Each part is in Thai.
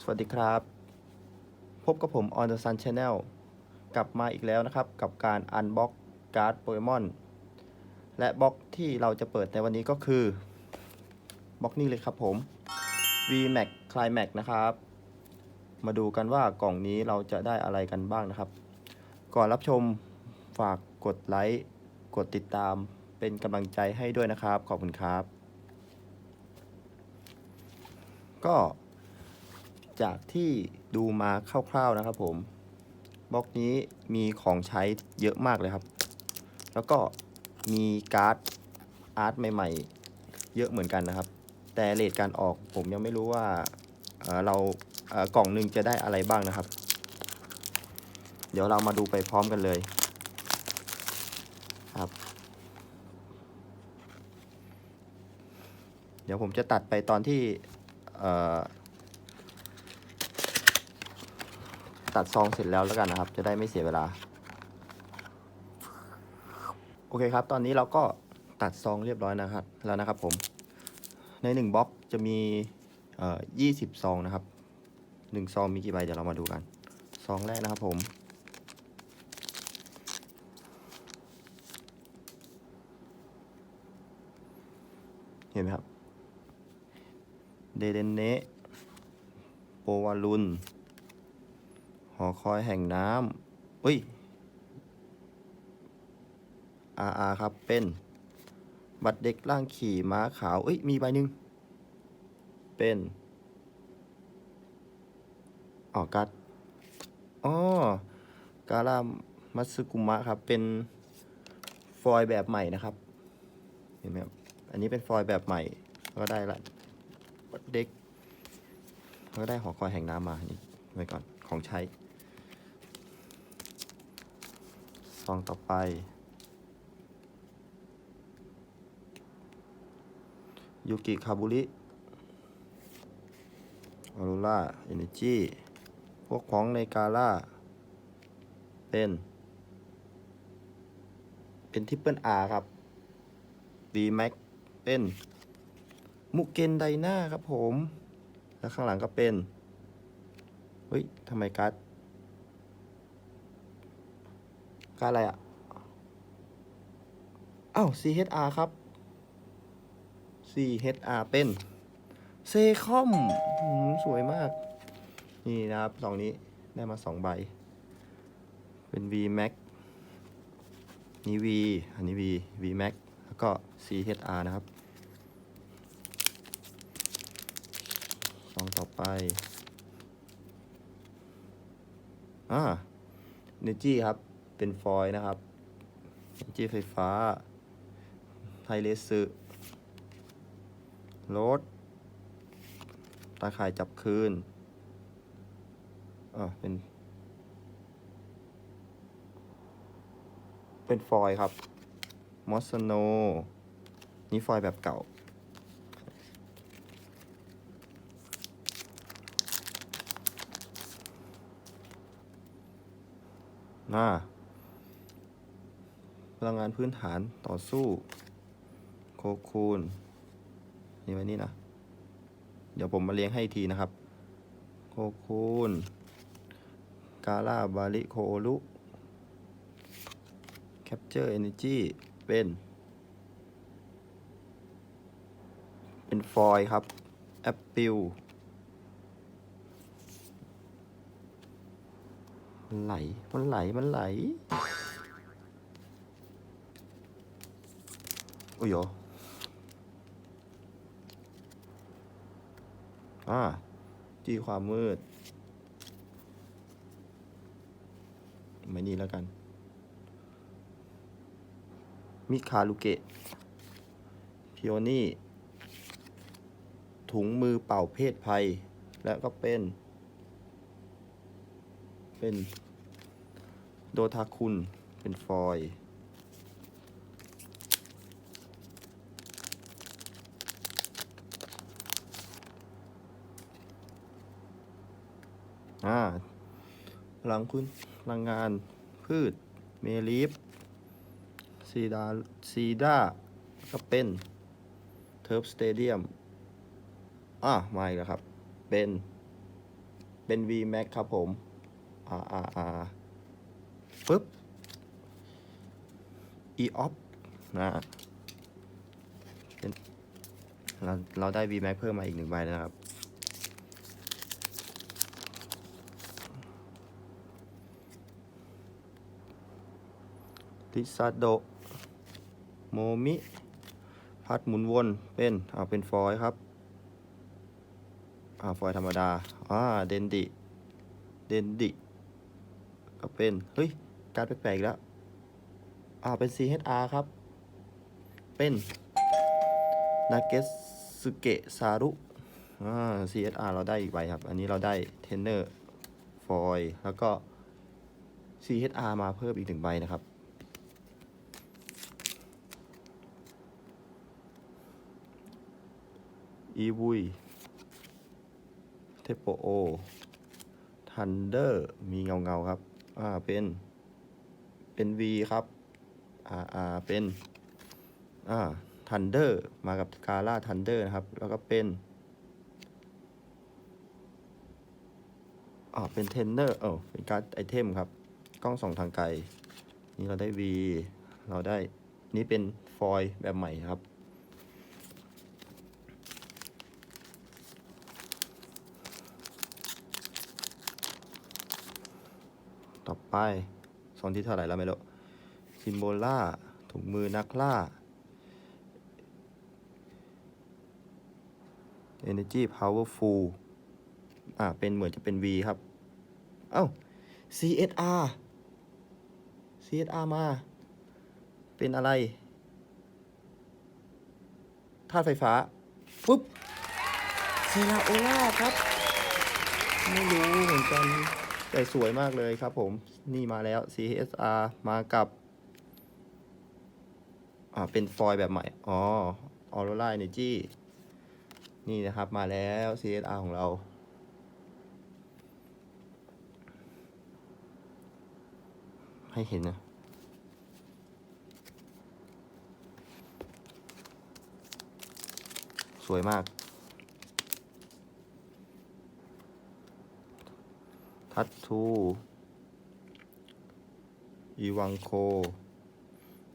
สวัสดีครับ พบกับผม On the Sun Channel กลับมาอีกแล้วนะครับกับการอันบ็อกการ์ดโปเกมอนและบ็อกที่เราจะเปิดในวันนี้ก็คือบ็อกนี้เลยครับผม VMAX Climax นะครับ มาดูกันว่ากล่องนี้เราจะได้อะไรกันบ้างนะครับ ก่อนรับชมฝากกดไลค์กดติดตามเป็นกำลังใจให้ด้วยนะครับ ขอบคุณครับ ก็ จากที่ดูมาคร่าวๆนะครับผมบล็อกนี้มีของใช้เยอะมากเลยครับ แล้วก็มีการ์ดอาร์ตใหม่ๆ เยอะเหมือนกันนะครับ แต่เลทการออกผมยังไม่รู้ว่าเอ่อเราเอ่อกล่องหนึ่งจะได้อะไรบ้างนะครับ เดี๋ยวเรามาดูไปพร้อมกันเลยครับ เดี๋ยวผมจะตัดไปตอนที่เอ่อ ตัดซองเสร็จแล้วแล้วกันนะครับ จะได้ไม่เสียเวลา โอเคครับ ตอนนี้เราก็ตัดซองเรียบร้อยนะครับ แล้วนะครับผม ในหนึ่งบล็อกจะมีเอ่อยี่สิบซองนะครับหนึ่งซองมีกี่ใบเดี๋ยวเรามาดูกัน ซองแรกนะครับผมเห็นไหมครับ เดเดนเนโปวาลุน หอคอยแห่งน้ำอุ้ยอาอาครับ เป็น บัตรเด็กร่างขี่ม้าขาวเอ้ย มีใบหนึ่ง เป็นออกัดอ๋อกาลามัตสึกุมะครับ เป็นฟอยล์แบบใหม่นะครับ เห็นไหมครับ อันนี้เป็นฟอยล์แบบใหม่ ก็ได้ละบัตรเด็ก ก็ได้หอคอยแห่งน้ำมา นี่ไว้ก่อน ของใช้ ซองต่อไป ยูกิคาบุริออโรล่าเอเนจีพวกของในกาล่า เป็น เป็นทิปเปิลอาร์ครับ V Max เป็นมุกเกนไดนาครับผม แล้วข้างหลังก็เป็น เฮ้ยทำไมการ์ด การอะไรอะอ้าว CHR ครับ CHR เป็นเซคอมสวยมาก นี่นะครับสองนี้ได้มาสองใบ เป็น V Max นี่ V อันนี้ V V Max แล้วก็ CHR นะครับสองต่อไป อ่าเนจี้ครับ เป็นฟอยล์นะครับเจี้ไฟฟ้า ไทเลสึรถตาข่ายจับคืนอ่าเป็น เป็นฟอยล์ครับ มอสโน นี่ฟอยล์แบบเก่า น่า ลังงานพื้นฐานต่อสู้ โคคูนนี่ไว้นี่นะ เดี๋ยวผมมาเลี้ยงให้ทีนะครับ โคคูนกาลาบาริโคลุแคปเจอร์เอเนจีเป็น เป็นฟอยครับแอปปิลไหล มันไหล มันไหล อ้ยโหอ่าจีความมืด ไม่นี่แล้วกัน มิคาลุเกะ พิโอนี่ ถุงมือเป่าเพศภัย แล้วก็เป็น เป็น โดทาคุนเป็นฟอยล์ อ่าพลังคุณพลังงานพืช เมลีฟซีดาซีดาก็เป็นเทิร์ฟสเตเดียมอะมาอีกแล้วครับ เป็นเป็น V Max ครับผม อ่าอ่าอ่าปึ๊บ E off นะเนเราเราได้ V Max เพิ่มมาอีกหนึ่งใบนะครับ ทิซาโดโมมิ พัดหมุนวนเป็นอ่าเป็นฟอยล์ครับอ่าฟอยล์ธรรมดาอ่าเดนดิเดนดิก็เป็น เฮ้ย การแปลกๆอีกแล้วอ่าเป็น CHR ครับ เป็นนาเกสึเกะซารุอ่า CSR เราได้อีกใบครับ อันนี้เราได้เทนเนอร์ฟอยล์แล้วก็ CHR มาเพิ่มอีกหนึ่งใบนะครับ อีวุยเทปโปโอ ทันเดอร์ มีเงาเงาครับ อ่า เป็น เป็น V ครับ อ่าอ่าเป็น อ่า ทันเดอร์ มากับกาล่าทันเดอร์นะครับ แล้วก็เป็น อ่า เป็นเทนเนอร์ เออเป็นการ์ดไอเทมครับ กล้องส่องทางไกล นี่เราได้ V เราได้ นี่เป็นฟอยล์แบบใหม่ครับ ไปซองที่เท่าไหร่แล้วไม่รู้ซิมโบล่าถุงมือนักล่า Energy Powerful อ่า เป็นเหมือนจะเป็น V ครับ เอ้า CSR CSR มา เป็นอะไรธาตุไฟฟ้า ปุ๊บ เซราโอล่าครับ ไม่รู้เหมือนกัน แต่สวยมากเลยครับผม นี่มาแล้ว CSR มากับ อ่า เป็นฟอยล์แบบใหม่ อ๋อ Aurora Energy นี่นะครับมาแล้ว CSR ของเราให้เห็นนะ สวยมาก ทัตทู อีวังโค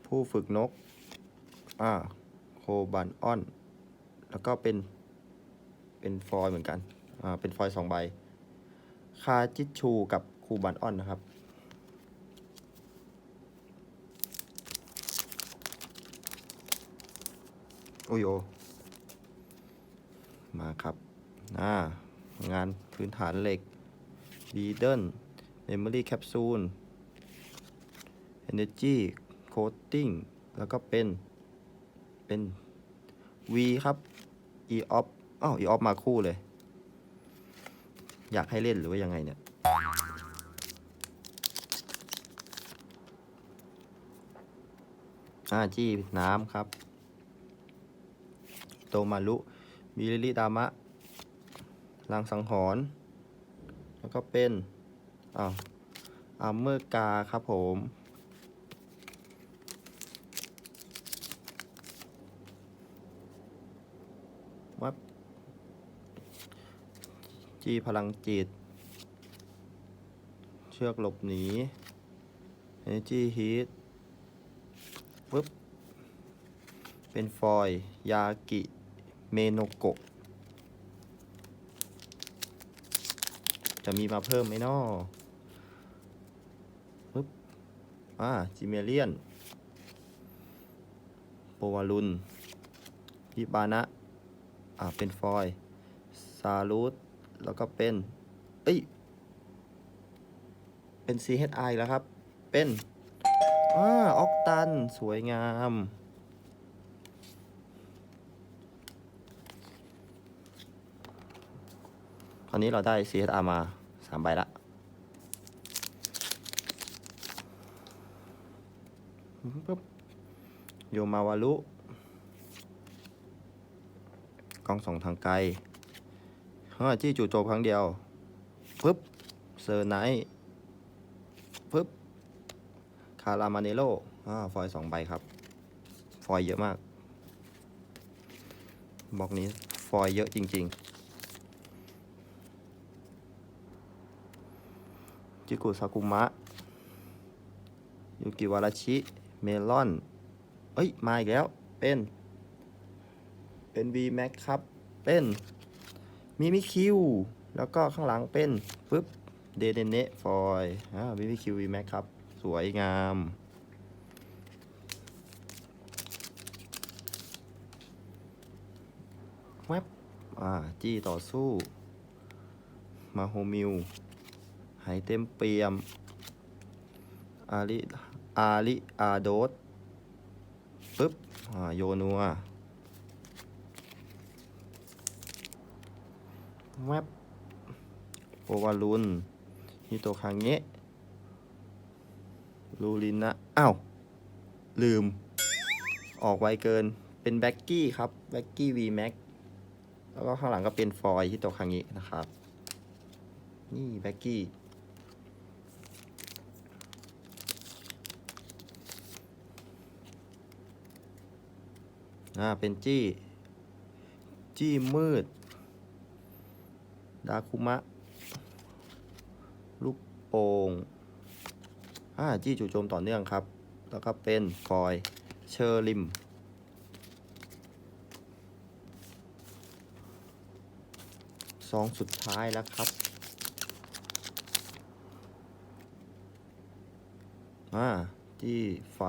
ผู้ฝึกนก อ่า โคบันออน แล้วก็เป็น เป็นฟอยเหมือนกัน อ่า เป็นฟอยสองใบ คาจิชูกับคูบันออนนะครับโอ้ยโอมาครับอ่างานพื้นฐานเหล็กบีเดิลเมมโมรี่แคปซูล Energy Coating แล้วก็เป็น เป็น V ครับ E off อ้าว E off มาคู่เลย อยากให้เล่นหรือว่ายังไงเนี่ย อ่า จี้น้ำครับ โตมารุมิริลิดามะลังสังหรณ์แล้วก็เป็น อ้าวอาร์เมอร์กาครับผม วับ จีพลังจิต เชือกหลบหนี Energy Heat ปึ๊บ เป็นฟอยยากิเมโนโกะ จะมีมาเพิ่มไหมนอปึ๊บ อ่า จิเมเลียน โปวารุนฮิบานะ อ่า เป็นฟอยซาลูด แล้วก็เป็น เอ้ย เป็น CHI แล้วครับ เป็นอ่าออกตัน สวยงามตอนนี้เราได้ CSR มาสามใบละปึ๊บโยมาวารุกล้องสองทางไกล เฮ้ยจี้จู่โจมครั้งเดียวปึ๊บเซอร์ไนท์ปึ๊บคารามาเนโลอ่าฟอยสองใบครับ ฟอยเยอะมากบล็อกนี้ฟอยเยอะจริง ๆ จิกุซากุมะ ยูกิวาราชิ เมลอน เอ้ย มาอีกแล้ว เป็น เป็น V Max ครับ เป็น มิมิคิว แล้วก็ข้างหลังเป็นปึ๊บเดเดเนฟอยอ่ามิมิคิว V Max ครับ สวยงามแวบอ่า จี้ต่อสู้ มาโฮมิวหายเต็มเปียม อาริอาริอาโดสปึ๊บ อ่า โยนัว แวบโอวารุนฮิโตคังเงะลูรินนะ อ้าว ลืม ออกไวเกิน เป็นแบ็กกี้ครับ แบ็กกี้ V Max แล้วก็ข้างหลังก็เป็นฟอยฮิโตคังเงะนะครับ นี่แบ็กกี้อ่าเป็นจี้ จี้มืด ดาคุมะ ลูกโป่งอ่าจี้จู่โจมต่อเนื่องครับ แล้วก็เป็นฟอยเชอร์ลิมซองสุดท้ายแล้วครับ อ่าจี้ไฟ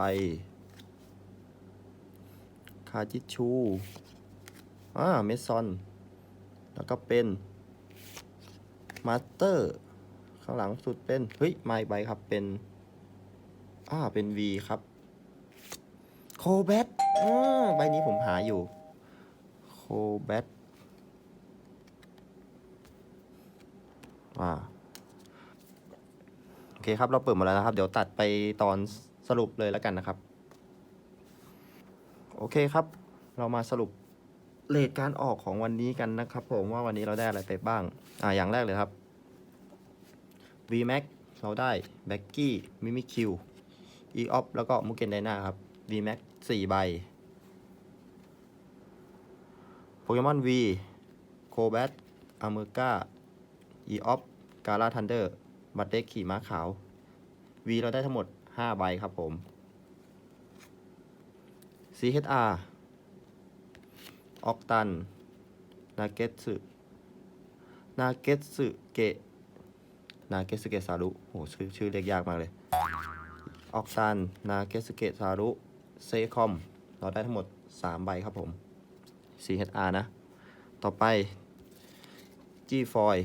คาจิชู อ่า เมซอน แล้วก็เป็น มาสเตอร์ข้างหลังสุดเป็น เฮ้ยไมาอีกใบครับเป็นอ่าเป็น V ครับโคแบทอ่าใบนี้ผมหาอยู่โคแบทอ่าโอเคครับ เราเปิดหมาแล้วนะครับ เดี๋ยวตัดไปตอนสรุปเลยแล้วกันนะครับ โอเคครับ เรามาสรุป เลทการออกของวันนี้กันนะครับผมว่าวันนี้เราได้อะไรไปบ้าง อ่าอย่างแรกเลยครับ V Max เราได้ b a c k y Mimiq E Op แล้วก็มุกเกนไดนาครับ V Max 4 ใบโปเกมอน V โคแบทอเมอร์กา E Op กา a าทันเดอร์บัตเด็กขี่ม้าขาว V เราได้ทั้งหมด 5 ใบครับผม CHR ออกตัน นาเกตสึนาเกตสึเกะ นาเกสึเกะซารุโหชื่อชื่อเรียกยากมากเลย ออกตัน นาเกสึเกะซารุ เซคอม เราได้ทั้งหมด 3 ใบครับผม CHR นะ ต่อไป G ฟอย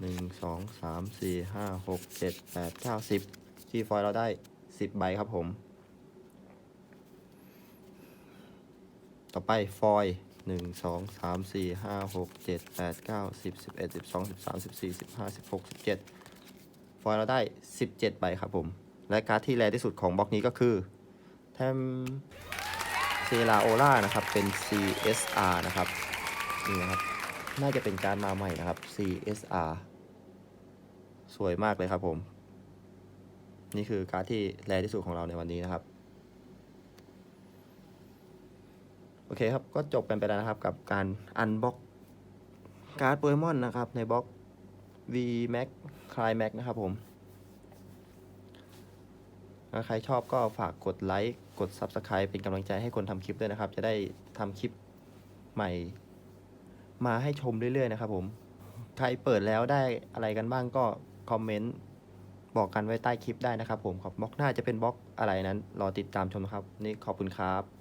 หนึ่งสองสามสี่ห้าหกเจ็ดแปดเก้าสิบ G ฟอยเราได้10ใบครับผม ต่อไปฟอย หนึ่งสองสามสี่ห้าหกเจ็ดแปดเก้าสิบสิบเอ็ดสิบสองสิบสามสิบสี่สิบห้าสิบหกสิบเจ็ดฟอยเราได้สิบเจ็ดใบครับผม และการ์ดที่แรงที่สุดของบล็อกนี้ก็คือ แทมเซราโอล่านะครับ เป็น CSR นะครับ นี่นะครับ น่าจะเป็นการมาใหม่นะครับ CSR สวยมากเลยครับผม นี่คือการ์ดที่แรงที่สุดของเราในวันนี้นะครับ โอเคครับ ก็จบกันไปแล้วนะครับกับการอันบ็อกการ์ดโปเกมอนนะครับ ในบล็อก V Max Cry Max นะครับผมถ้าใครชอบก็ฝากกดไลค์กด Subscribe เป็นกำลังใจให้คนทำคลิปด้วยนะครับ จะได้ทำคลิปใหม่ มาให้ชมเรื่อยๆนะครับผม ใครเปิดแล้วได้อะไรกันบ้างก็คอมเมนต์บอกกันไว้ใต้คลิปได้นะครับผมขอบบล็อกหน้าจะเป็นบล็อกอะไรนั้น รอติดตามชมนะครับ นี่ขอบคุณครับ